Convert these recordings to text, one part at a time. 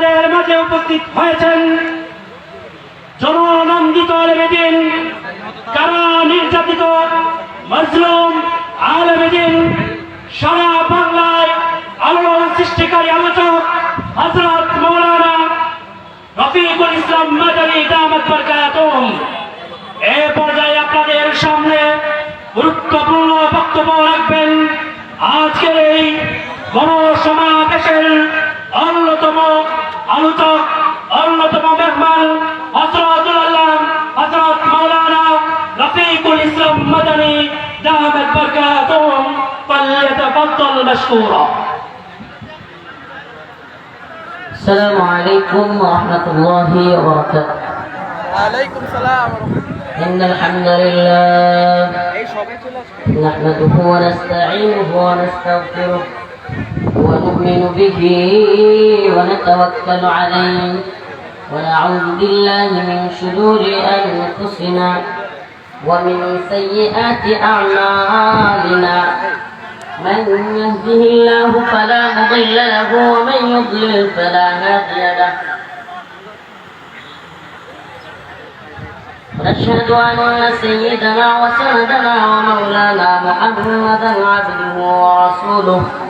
আমাদের মাঝে উপস্থিত হয়েছেন জননন্দিত আলমেদিন, কারা নির্যাতিত মজলুম আলমেদিন, সারা বাংলায় আলোড়ন সৃষ্টিকারী আলোচক হজরত মৌলানা রফিকুল ইসলাম মাদানী দামাত বরকাতুম এ পর্যায়ে আপনাদের সামনে গুরুত্বপূর্ণ বক্তব্য রাখবেন। আজকের এই গণসমাবেশের অন্যতম আলোচক অন্যতম মেহমান হজরতুল আল্লাহ হজরত মৌলানা রফিকুল ইসলাম মাদানী দামাত বরকাতুম فليتفضل مشكورا السلام عليكم ورحمة الله وبركاته ওয়ালাইকুম সালাম إن الحمد لله এই সবাই চলে আসবে نحمده ونستعينه ونستغفره ونؤمن به ونتوكل عليه. ونعوذ بالله من شرور أنفسنا ومن سيئات أعمالنا. من يهده الله فلا مضل له ومن يضلل فلا هادي له. ونشهد أن سيدنا وسندنا ومولانا محمدا عبده ورسوله.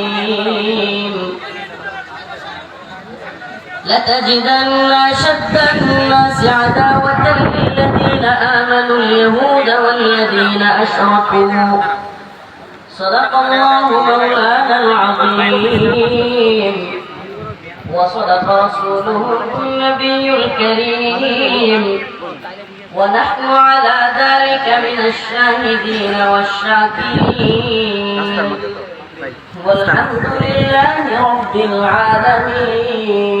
لتجدن أشد الناس عداوة للذين آمنوا اليهود والذين أشركوا. صدق الله مولانا العظيم. وصدق رسوله النبي الكريم. ونحن على ذلك من الشاهدين والشاكرين. والحمد لله رب العالمين.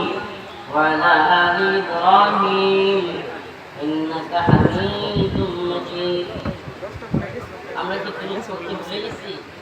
mas eu conheço um pouquinho dele.